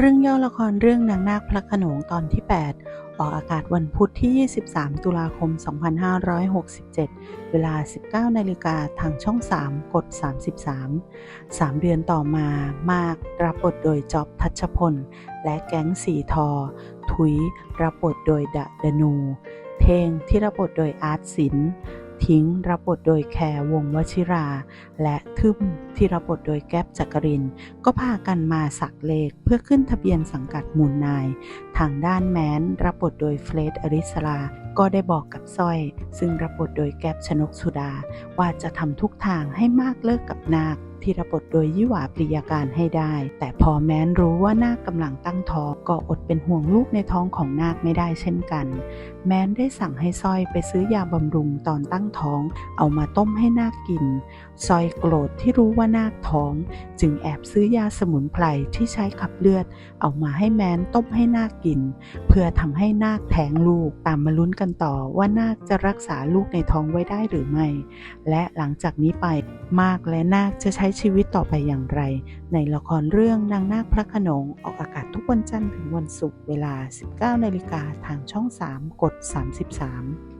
เรื่องย่อละครเรื่องนางนาคพระขนงตอนที่ 8 ออกอากาศวันพุธที่ 23 ตุลาคม 2567 เวลา 19 นาฬิกาทางช่อง 3 กด 33 3 เดือนต่อมามากรับบทโดยจอบทัชพล และแก๊งสีทอทุยรับบทโดยดะดนู เทงที่รับบทโดยอาร์ตศิลป์ ทิ้งรับบทโดยแคร์วงวชิรา และทึมที่รับบทโดยแก๊ปจักริน ก็พากันมาสักเลขเพื่อขึ้นทะเบียนสังกัดมูลนาย ทางด้านแม้นรับบทโดยเฟรดอริสลา ก็ได้บอกกับสร้อย ซึ่งรับบทโดยแก๊ปชนกสุดา ว่าจะทำทุกทางให้มากเลิกกับนาค ที่รับทโดยยี่หวาปริยาการให้ได้ แต่พอแม้นรู้ว่านาคกำลังตั้งท้องก็อดเป็นห่วงลูกในท้องของนาคไม่ได้เช่นกัน แม้นได้สั่งให้สร้อยไปซื้อยาบำรุงตอนตั้งท้อง เอามาต้มให้นาคกินซอยโกรธที่รู้ว่านาคท้อง จึงแอบซื้อยาสมุนไพรที่ใช้ขับเลือด เอามาให้แม้นต้มให้นาคกิน เพื่อทำให้นาคแท้งลูกตามมาลุ้นกันต่อว่านาคจะรักษาลูกในท้องไว้ได้หรือไม่ และหลังจากนี้ไปมากและนาคจะใช้ชีวิตต่อไปอย่างไร ในละครเรื่องนางนาคพระขนงออกอากาศทุกวันจันทร์ถึงวันศุกร์เวลา 19นาฬิกาทางช่อง 3 กด 33